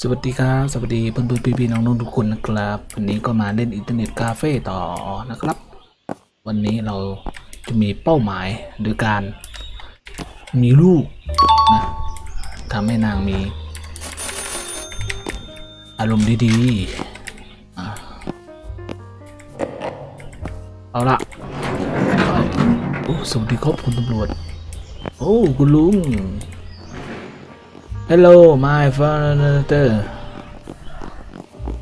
สวัสดีครับ สวัสดีเพื่อนเพื่อนพี่พี่น้องน้องทุกคนนะครับ วันนี้ก็มาเล่นอินเทอร์เน็ตคาเฟ่ต่อนะครับ วันนี้เราจะมีเป้าหมายโดยการมีลูกนะทำให้นางมี อารมณ์ดีๆ เอาละโอ้สวัสดีครับคุณตำรวจ โอ้ คุณลุง Hello my father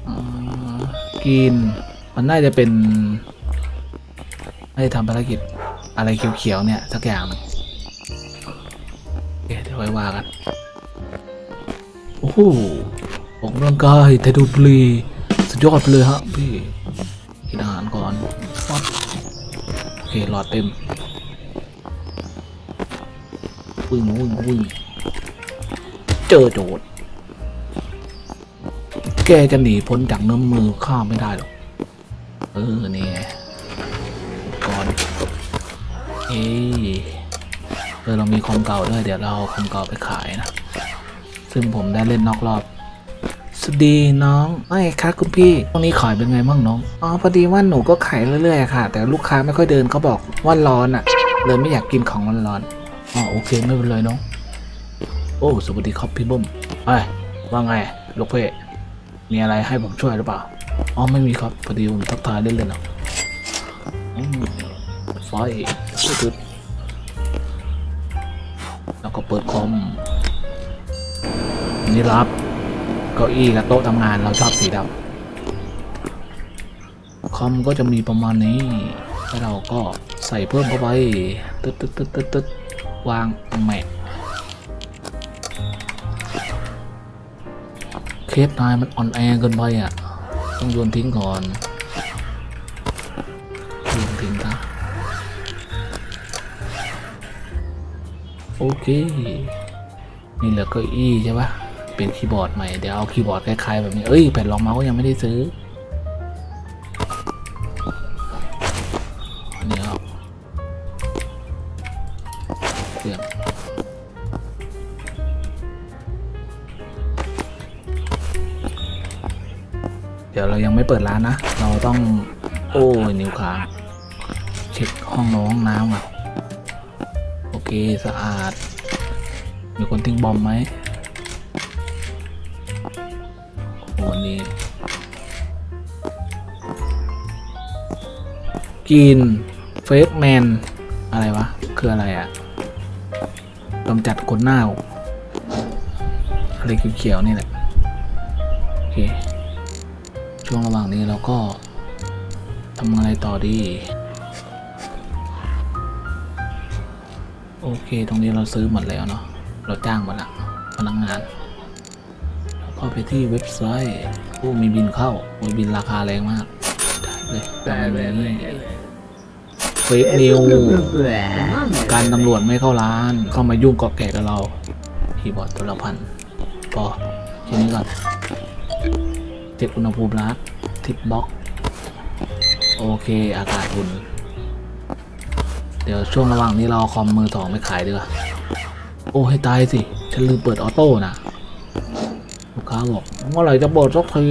อ่ากิน มันน่าจะเป็นให้ทำภารกิจอะไรเขียวๆเนี่ย สักอย่างนึงโอเดี๋ยวไว้ว่ากัน โอ้โหออกกำลังกายแต่ดูปลีสุดยอดไปเลยฮะพี่ กินอาหารก่อนปั๊บโอเคหลอดเต็มวิ่งวิ่งวิ่ง จอโจทย์แกจะหนีพ้นจากเนื้อมือข้าไม่ได้หรอก เออนี่ไงก่อนเอ้ยเออเรามีคอมเก่าด้วย เดี๋ยวเราเอาคอมเก่าไปขายนะ ซึ่งผมได้เล่นนอกรอบ สวัสดีน้องไม่ครับคุณพี่ตรงนี้ขายเป็นไงบ้างน้อง อ๋อพอดีว่าหนูก็ขายเรื่อยๆค่ะ แต่ลูกค้าไม่ค่อยเดินเขาบอกว่าร้อนอะ่ะ เลยไม่อยากกินของร้อนๆอ๋อโอเคไม่เป็นไรน้อง อ้สวัสดีครับพี่บุ้มไอ้ยว่าไงลูกเพ่มีอะไรให้ผมช่วยหรือเปล่าอ๋อไม่มีครับพอดีผมทักทายเล่นๆนะอืมไฟจุดแล้วก็เปิดคอมนี่รับเก้าอี้กับโต๊ะทำงานเราชอบสีดำคอมก็จะมีประมาณนี้แล้วเราก็ใส่เพิ่มเข้าไปตึ๊ดตึ๊ดตึ๊ดตึ๊ดตึ๊ดวางแม็ก เคสนายมันอ่อนแอเกินไปอะ ต้องโยนทิ้งก่อนโยนทิ้งซะโอเค นี่เหลือเก้าอี้ใช่ปะเป็นคีย์บอร์ดใหม่ เดี๋ยวเอาคีย์บอร์ดคล้ายๆแบบนี้ เอ้ยแผ่นรองเมาส์ก็ยังไม่ได้ซื้อ ปิดร้านนะ เราต้อง โอ้ยนิ้วคาเช็คห้องน้องน้ำอะโอเคสะอาด มีคนทิ้งบอมไหมโอ้นี่กินเฟสแมน อะไรวะ คืออะไรอะ่ะกำจัดคนหน้าอะไรเขียวๆนี่แหละ โอเค ช่วงระหว่างนี้เราก็ทำอะไรต่อดี โอเค ตรงนี้เราซื้อหมดแล้วเนาะเราจ้างมาละพนักงงานเข้าไปที่เว็บไซต์โอ้มีบินเข้าโอ้ยบินราคาแรงมากเลยได้เลยเฟกนิวการตำรวจไม่เข้าร้าน เข้ามายุ่งเกาะแก่กับเราคีบอร์ดตัวละพันพอแค่นี้ก่อน เช็คอุณหภูมิร้านทิปบล็อก โอเค อากาศอุ่น เดี๋ยวช่วงระหว่างนี้เราเอคอมมือสองไปขายดีกว่า โอ้ให้ตายสิ ฉันลืมเปิดออโต้นะลูกค้าบอกเมื่อไหร่จะเปิดสักที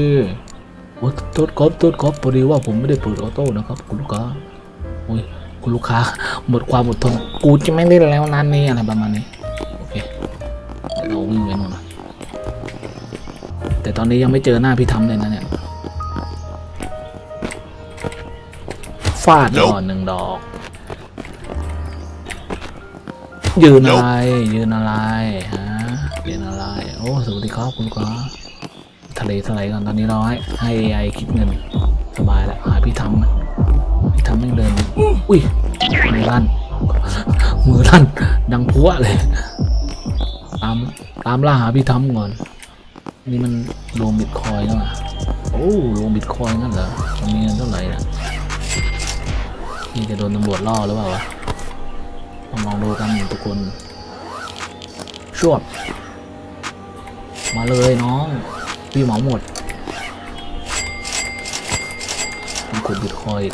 โอ้โทษครับโทษครับพอดีว่าผมไม่ได้เปิดออโต้นะครับ คุณลูกค้าโอ้ยคุณลูกค้า หมดความอดทน กูจะไม่เล่นแล้วนานนี้อะไรประมาณนี้ โอเคเดี๋ยวเราวิ่งไปนู่นนะ แต่ตอนนี้ยังไม่เจอหน้าพี่ทำเลยนะเนี่ยฟาดก่อนหนึ่งดอก ยืนอะไร ยืนอะไรฮะยืนอะไร โอ้สวัสดีครับคุณครับทะเลทลายก่อนตอนนี้เราให้ให้ AI คิดเงิน สบายแล้วหาพี่ทำนะพี่ทำยังเดิน อุ้ยมือลั่น มือลั่น ดังพัวเลย ตาม ตามล่าหาพี่ทำก่อน นี่มันรวมบิตคอยน์แล้วอะโอ้รวมบิตคอยน์นั่นเหรอมันมีเงินเท่าไหร่น่ะนี่จะโดนตำรวจล่อหรือเปล่าวะมาลองดูกันทุกคนชวบมาเลยน้องพี่เหมาหมดต้องกดบิตคอยน์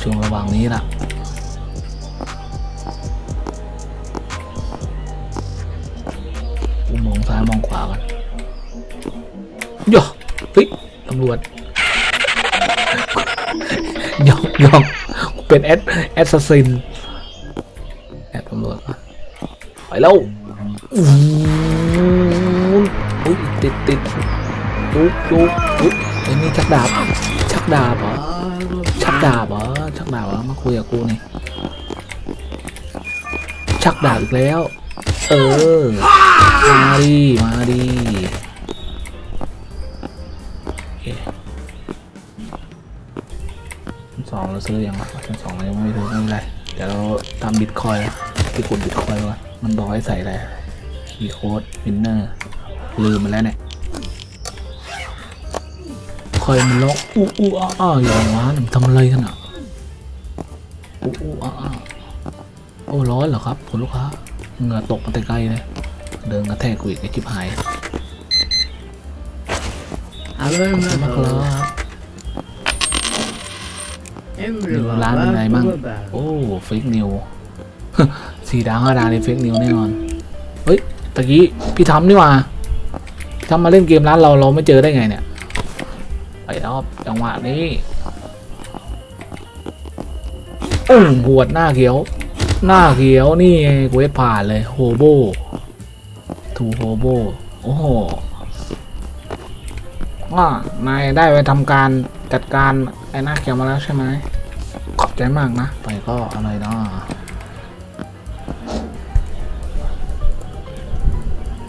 ช่วงระหว่างนี้ล่ะ ตำรวจยองยองเป็นแอดแอดซัสซินแอดตำรวจไปแล้วอุ้ยติดติดจุกจุกอุ๊ยไอ้นี่ชักดาบชักดาบเหรอชักดาบเหรอชักดาบเหรอมาคุยกับกูนี่ชักดาบอีกแล้ว เออ มาดีมาดี ชั้นสองเราซื้อยังวะชั้นสองเรายังไม่ซื้อไม่เป็นไรเดี๋ยวเราทำบิตคอยน์ที่กดบิตคอยน์วะมันบอกให้ใส่อะไรคีย์โค้ดวินเนอร์ลืมมันแล้วเนี่ยคอยมันร้องอู้อู้อ้าอ้าอย่างร้านทำอะไรกันอะอู้อู้อ้าอ้าโอ้ร้อนเหรอครับคุณลูกค้าเหงื่อตกมาแต่ไกลเลยเดินกระแทกกุยไอ้ชิบหาย Abre ขอบคุณมากครับดู ร้านเป็นไงบ้างโอ้เฟกนิวสีดาวห้าดาวในเฟกนิวแน่นอน เฮ้ยตะกี้พี่ทำนี่ว่าทำมาเล่นเกมร้านเราเราไม่เจอได้ไงเนี่ยไปรอบจังหวะนี้อุ้มบวดหน้าเขียว หน้าเขียวนี่ไงกูเอสผ่านเลยโฮโบทูโฮโบโอ้โหว่านายได้ไปทำการ จัดการไอ้หน้าเขียวมาแล้วใช่ไหมขอบใจมากนะ ไปก็อะไรเนาะ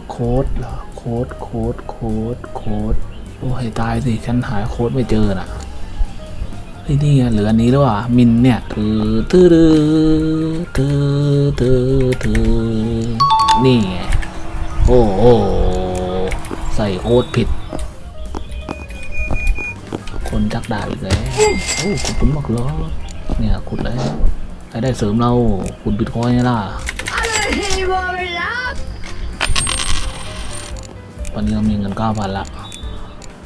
โค้ดเหรอโค้ดโค้ดโค้ดโค้ดโอ้ยตายสิฉันหาโค้ดไม่เจอน่ะเฮ้ยนี่เหลืออันนี้แล้วอะมินเนี่ยตือตือตือตือตือนี่ไงโอ้โหใส่โค้ดผิด คนจักดาบอีกแล้วโอ้ขอบคุณมากเลยเนี่ยขุดแล้วรายได้เสริมเราขุดบิตคอยน์ไงล่ะตอนนี้เรามีเงินเก้าพันละ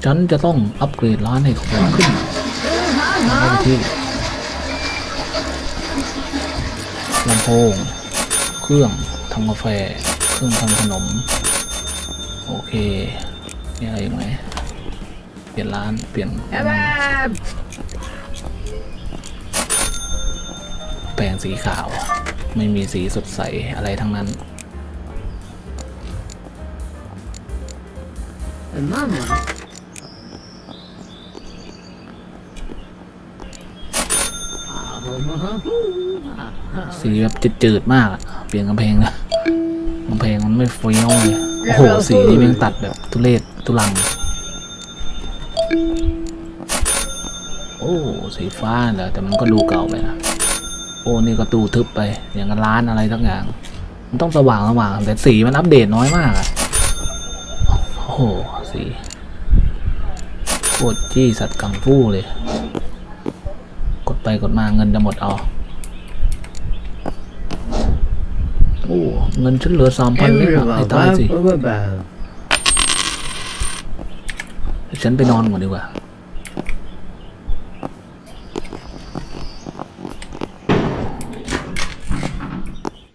ฉันจะต้องอัปเกรดร้านให้แข็งขึ้นแล้วก็ไปที่ลำโพง เครื่องทำกาแฟ เครื่องทำขนม โอเคมีอะไรอีกไหม ปลี่ยนร้านเปลี่ยนแปลงสีขาว ไม่มีสีสดใสอะไรทั้งนั้น สีแบบจืดๆมากอะเปลี่ยนกำแพงนะกำแพงมันไม่เฟี้ยวเลยโอ้โหสีนี่แม่งตัดแบบทุเรศทุลัง อ้ สีฟ้าเหรอแต่มันก็ดูเก่าไปนะ โอ้ นี่ก็ตูทึบไป อย่างกับร้านอะไรทั้งอย่าง มันต้องสว่างสว่างแต่สีมันอัปเดตน้อยมากอะโอ้โห สีโคตรจี้สัตว์กังฟูเลย กดไปกดมาเงินจะหมดเอา โอ้ เงินฉันเหลือสามพันนี่ให้ตายสิฉันไปนอนก่อนดีกว่า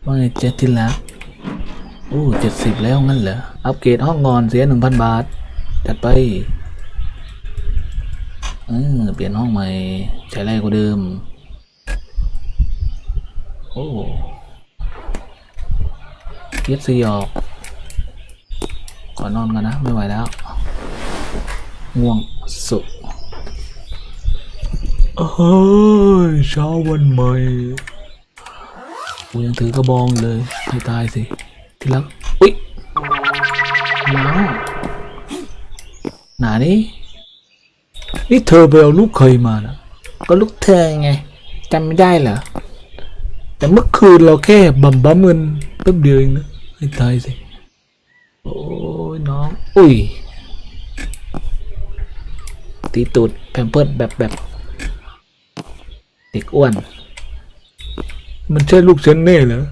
ว่าไงเจ็ดที่แล้วโอ้เจ็ดสิบแล้วงั้นเหรอ อัปเกรดห้องนอนเสียหนึ่งพันบาท จัดไปเออเปลี่ยนห้องใหม่ ใช้ไรกว่าเดิม โอ้เย็บซีออกขอนอนกันนะ ไม่ไหวแล้ว ง่วงสุดเฮ้ยเช้าวันใหม่ กูยังถือกระบองอยู่เลยให้ตายสิทีหลังอุ๊ยหนาหนานี่นี่เธอไปเอาลูกเคยมานะก็ลูกเธอไงจำไม่ได้เหรอแต่เมื่อคืนเราแค่บัมบัมเงินแป๊บเดียวเองนะให้ตายสิโอ้ยน้อง อุ้ยตีตูดแพมเพิร์ดแบบแบบเด็กอ้วน มันใช่ลูกฉันแน่เหรอ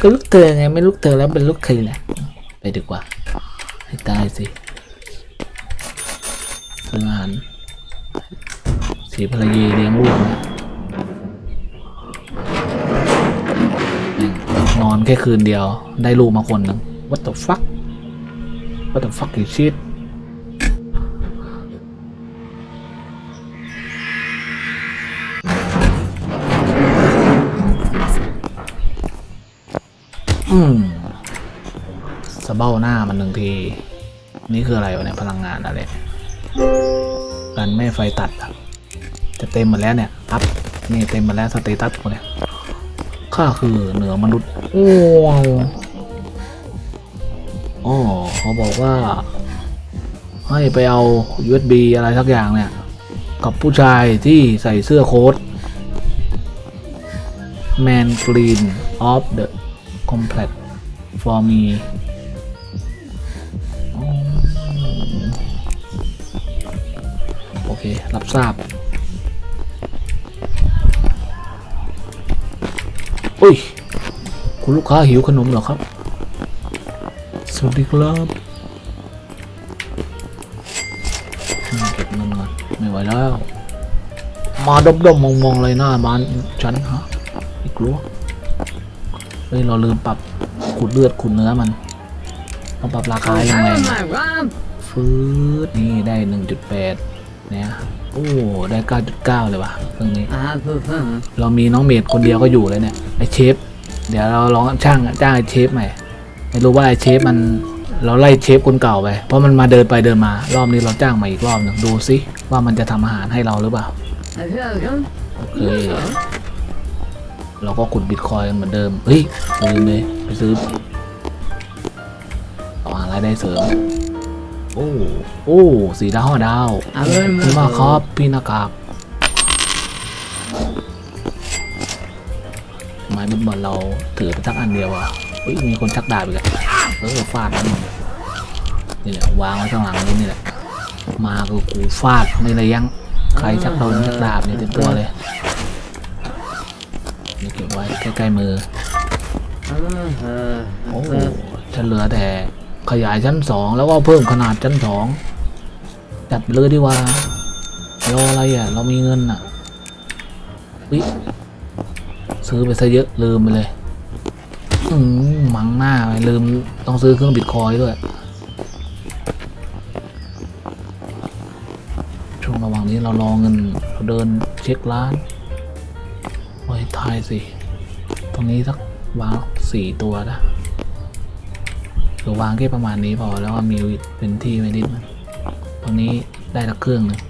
ก็ลูกเธอไงไม่ลูกเธอแล้วเป็นลูกใครล่ะไปดีกว่า ให้ตายสิซื้ออาหารสีภรรยาเลี้ยงลูกนะนอนแค่คืนเดียวได้ลูกมาคนหนึง what the fuck what the fuck is shit อืมสะเบ้าหน้ามันหนึ่งที นี่คืออะไรวะเนี่ยพลังงานอะไรเนี่ยกันไม่ให้ไฟตัดอะจะเต็มหมดแล้วเนี่ยอัพนี่เต็มหมดแล้วสเตตัสกูเนี่ยข้าคือเหนือมนุษย์โอ้วอ๋อเขาบอกว่า ให้ไปเอา USB อะไรสักอย่างเนี่ย กับผู้ชายที่ใส่เสื้อโค้ท Man Green of the Complex for me โอเค รับทราบ อุ้ย คุณลูกค้าหิวขนมเหรอครับ สวัสดีครับอืมเก็บเงินก่อนไม่ไหวแล้ว มาดมดมมองมองๆเลยหน้าบ้านฉันฮะอีกลัว ฮ้ยเราลืมปรับขุดเลือดขุดเนื้อมันต้องปรับราคายังไงฟืดนี่ได้หนึ่งจุดแปดเนี่ยโอ้ได้เก้าจุดเก้าเลยว่ะตรงนี้ เรามีน้องเมดคนเดียวก็อยู่เลยเนี่ยไอเชฟเดี๋ยวเราลองช่างจ้างไอเชฟใหม่ไม่รู้ว่าไอเชฟมันเราไล่เชฟคนเก่าไป เพราะมันมาเดินไปเดินมา รอบนี้เราจ้างใหม่อีกรอบหนึ่งดูซิว่ามันจะทำอาหารให้เราหรือเปล่าโอเค เราก็ขุดบิตคอยน์กันเหมือนเดิม เฮ้ยลืมเลยไปซื้อเอาหารายได้เสริม โอ้โอ้สีดาวห้าดาวอร่อยมากขอบคุณมากครับพี่หน้ากากไม้เบสบอลเราถือไปสักอันเดียวอะเฮ้ยมีคนชักดาบอีกอะเออฟาดมันนี่แหละวางไว้ข้างหลังนี้นี่แหละมาคือกูฟาดไม่ระยังใครชักโดนชักดาบเนี่ยเต็มตัวเลยนี่เก็บ ไว้ใกล้ๆมือโอ้ฉันเหลือแต่ขยายชั้นสองแล้วก็เพิ่มขนาดชั้นสองจัดไปเลยดีกว่ารออะไรอะ เรามีเงินอะวิซื้อไปซะเยอะลืมไปเลยอืมมังหน้าไปลืมต้องซื้อเครื่องบิตคอยน์ด้วยช่วงระหว่างนี้เรารอเงินเราเดินเช็คร้านโอ้ยทายสิต รงนี้สักวางสี่ตัวนะหรือวางแค่ประมาณนี้พอแล้วก็มีเป็นที่ไว้นิดนึงตรงนี้ได้ละเครื่องหนึ่ง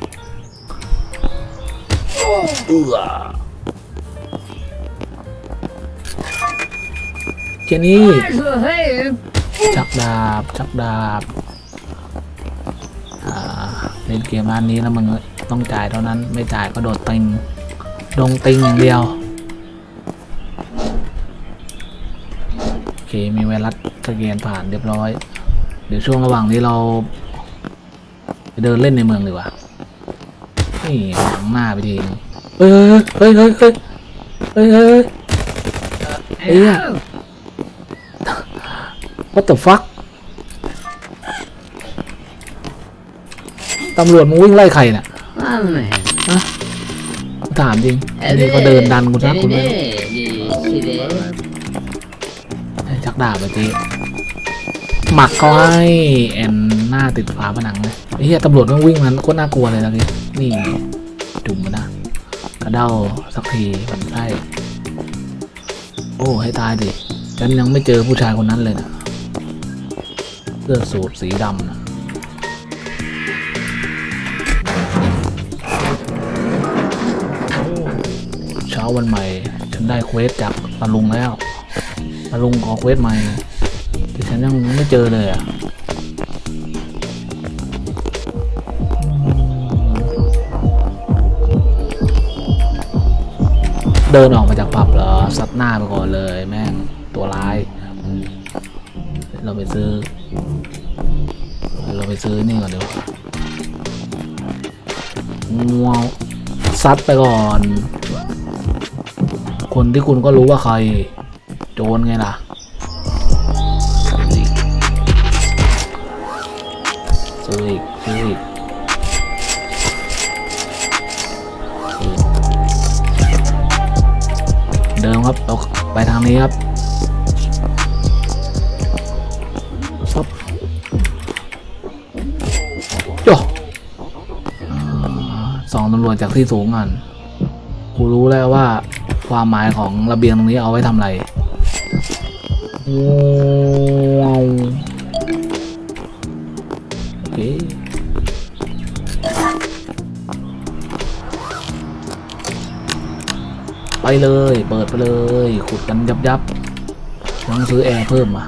เอือแค่นี้ Hey. ชักดาบชักดาบเล่นเกมร้านนี้แล้วมึงต้องจ่ายเท่านั้นไม่จ่ายก็โดดติงดงติงอย่างเดียว โอ เคมีไวรัสสแกนผ่านเรียบร้อย เดี๋ยวช่วงระหว่างนี้เราไปเดินเล่นในเมืองดีกว่านี่หลังหน้าไปทีเฮ้ยเฮ้ยเฮ้ยเฮ้ยเฮ้ยเฮ้ยเฮ้ย what the fuck ตำรวจมึงวิ่งไล่ใครเนี่ย Oh, man. ถามจริงอ้นี่ก็เดินดันกูนะคุณไม่ กดาบไปทีหมักเขาให้แอนหน้าติดฝาผนังเลยไอ้เหี้ยตำรวจมันวิ่งมันโคตรน่ากลัวเลยนะพี่นี่จุ่มมันนะกระเด้าสักทีมันใช่โอ้ให้ตายดิฉันยังไม่เจอผู้ชายคนนั้นเลยนะเสื้อสูทสีดำนะเช้าวันใหม่ ฉันได้เควสจากตาลุงแล้ว มาลุงขอเวสใหม่แต่ฉันยังไม่เจอเลยอะเดินออกมาจากผับเหรอซัดหน้าไปก่อนเลยแม่งตัวร้าย เราไปซื้อ เราไปซื้อนี่ก่อนเดี๋ยวงวซัดไปก่อน คนที่คุณก็รู้ว่าใคร โจรไงล่ะซื้ออีกซื้ออีกเดิมครับเราไปทางนี้ครับซับโยอ่าสองตำรวจจากที่สูงกันกูรู้แล้วว่าความหมายของระเบียงตรงนี้เอาไว้ทำอะไร โอเคไปเลย เปิดไปเลย ขุดกันยับยับต้องซื้อแอร์เพิ่มอะ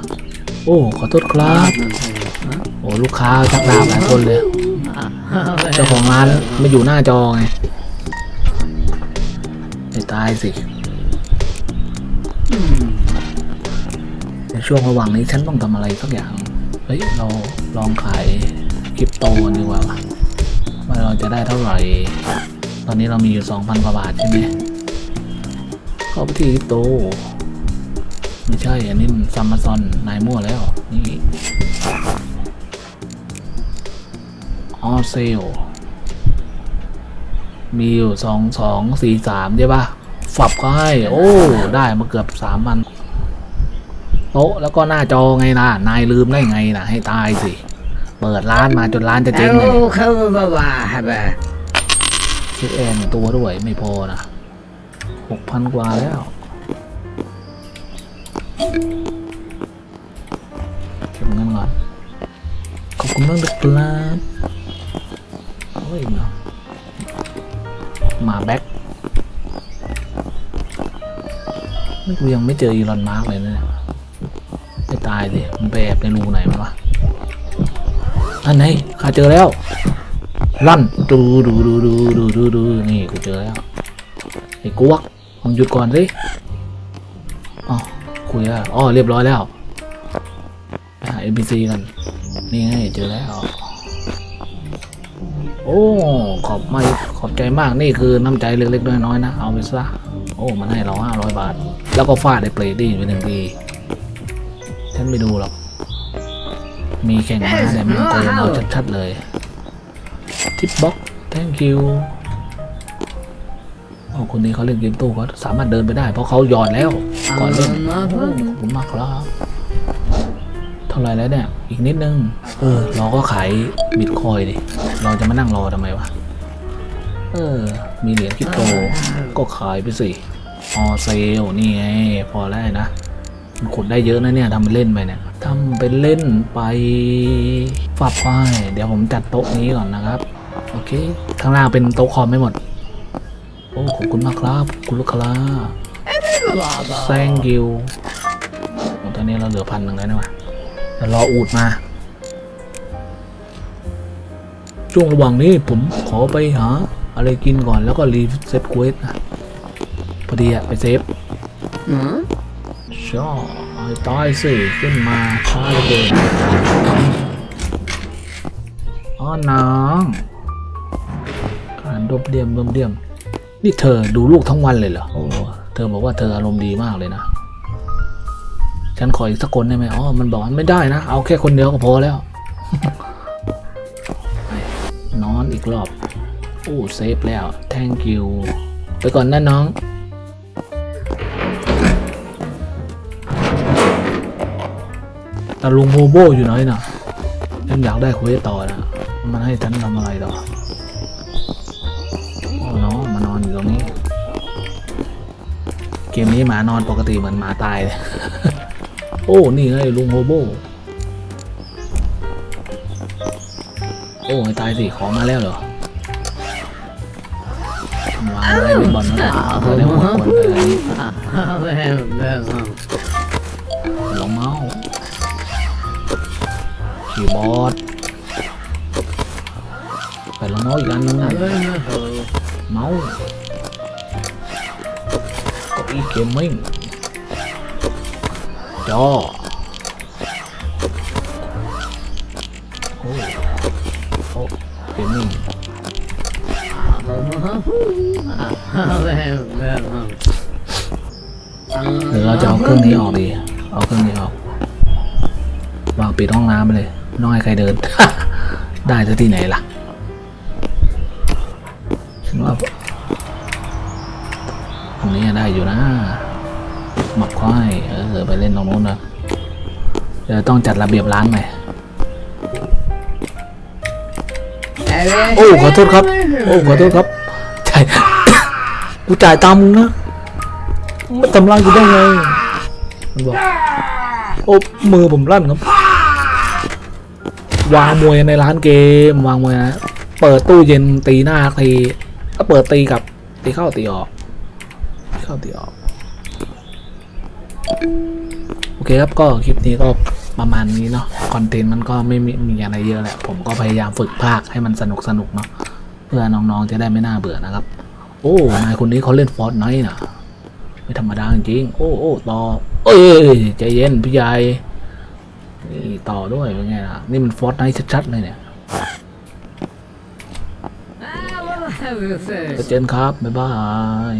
โอ้ ขอโทษครับ โอ้ ลูกค้าชักดาบหลายคนเลย เจ้าของร้านไม่อยู่หน้าจอไง ไม่ตายสิ ช่วงระหว่างนี้ฉันต้องทำอะไรสักอย่าง เฮ้ย เราลองขายคริปโตดีกว่าว่าเราจะได้เท่าไหร่ ตอนนี้เรามีอยู่สองพันกว่าบาทใช่ไหมเข้าไปที่คริปโต ไม่ใช่ อันนี้ซัมมาซอนนายมั่วแล้ว นี่ออเซลมีอยู่สองสองสี่สามใช่ปะฝับก็ให้ โอ้ ได้มาเกือบสามพัน โต๊ะแล้วก็หน้าจอไงนะนายลืมได้ไงนะให้ตายสิ เปิดร้านมาจนร้านจะเจ๊งเลย Hello, come baba, haba. ซื้อแอร์หนึ่งตัวด้วยไม่พอนะหกพันกว่าแล้วเก็บเงินก่อนขอบคุณมากนะครับเฮ้ยเนาะมาแบ็คนี่กูยังไม่เจออีลอนมาร์กเลยนะเนี่ย ไม่ตายสิมันไปแอบในรูไหนมันวะอันไหนข้าเจอแล้ว ลั่นดูดูดูดูดูดูดูนี่กูเจอแล้วไอ้กวกมึงหยุดก่อนสิอ๋อคุยแล้วอ๋อเรียบร้อยแล้วไปหา NPC กันนี่ไงเจอแล้วโอ้ขอบไม่ขอบใจมากนี่คือน้ำใจเล็กๆน้อยๆนะเอาไปซะโอ้มันให้เราห้าร้อยบาท แล้วก็ฟาดไอ้เปรตดีไปหนึ่งที นไม่ดูหรอก มีแข่งม้าเนี่ยมันโกงเราชัดๆเลย ทิปบ็อก thank you อ๋อคนนี้เขาเล่นเกมตู้เขาสามารถเดินไปได้ เพราะเขาหยอดแล้ว ก่อนเล่นโอ้ขอบคุณมากครับ เท่าไหรแล้วเนี่ย อีกนิดนึง เออ เราก็ขายบิตคอยดิ เราจะมานั่งรอทำไมวะ เออ มีเหรียญคริปโต ก็ขายไปสิ ออเซล นี่ไง พอแล้วนะมัน ขุดได้เยอะนะเนี่ยทำเป็นเล่นไปเนี่ยทำเป็นเล่นไปฝับไปเดี๋ยวผมจัดโต๊ะนี้ก่อนนะครับ โอเคข้างล่างเป็นโต๊ะคอมไม่หมด โอ้ขอบคุณมากครับ คุณลูกค้า thank you ตอนนี้เราเหลือพันหนึ่งแล้วนะวะเดี๋ยวรออูดมาช่วงระหว่างนี้ผมขอไปหาอะไรกินก่อนแล้วก็รีเซ็ตเควสนะ พอดีอะไปเซฟ ชอไอ้ตายสิขึ้นมาช้าเหลือเกินอ๋อน้องการรบเดียมรบเดียม นี่เธอดูลูกทั้งวันเลยเหรอโอ้เธอบอกว่าเธออารมณ์ดีมากเลยนะ ฉันขออีกสักคนได้ไหมอ๋อมันบอกว่าไม่ได้นะ เอาแค่คนเดียวก็พอแล้ว นอนอีกรอบ โอ้เซฟแล้ว thank you ไปก่อนนะน้อง แต่ลุงโมโบอยู่ไหนน่ะฉันอยากได้คุยต่อนะ มันให้ฉันทำอะไรต่อโอ้น้องมานอนอยู่ตรงนี้ เกมนี้หมานอนปกติเหมือนหมาตายเลย โอ้ นี่ไงลุงโมโบ โอ้ยตายสิ ของมาแล้วเหรอวางไว้เป็นบอลนะเอาได้หมดคนเลย คีย์บอร์ดไปลงเมาส์อีกอันนึงเมาส์ก็อีเกมมิ่งจอโอ้โอ้เกมมิ่งหรือเราจะเอาเครื่องนี้ออกดี เอาเครื่องนี้ออก วางปิดห้องน้ำไปเลย ต้องให้ใครเดิน ได้จะที่ไหนล่ะฉันว่าตรงนี้ได้อยู่นะหมักควายเออไปเล่นตรงนู้นนะเดี๋ยวต้องจัดระเบียบร้านใหม่โอ้ขอโทษครับ โอ้ขอโทษครับจ่ายกูจ่ายตามมึงนะมาทำร้ายกูได้ไงมันบอกโอ้มือผมลั่นครับ วางมวยในร้านเกม วางมวยนะ เปิดตู้เย็นตีหน้าทีก็เปิดตีกับตีเข้าตีออกตีเข้าตีออก โอเคครับก็คลิปนี้ก็ประมาณนี้เนาะคอนเทนต์มันก็ไม่มีมีอะไรเยอะแหละ ผมก็พยายามฝึกภาคให้มันสนุกสนุกเนาะเพื่อน้องๆจะได้ไม่น่าเบื่อนะครับ โอ้นายคนนี้เขาเล่นฟอร์ดไนท์นะไม่ธรรมดาจริงๆโอ้โอ้ต่อเอ้ยใจเย็นพี่ใหญ่ นี่ต่อด้วยเป็นไงล่ะ นี่มันฟอร์ดไนท์ชัดๆเลยเนี่ย I will have you first. เจนครับ บ๊ายบาย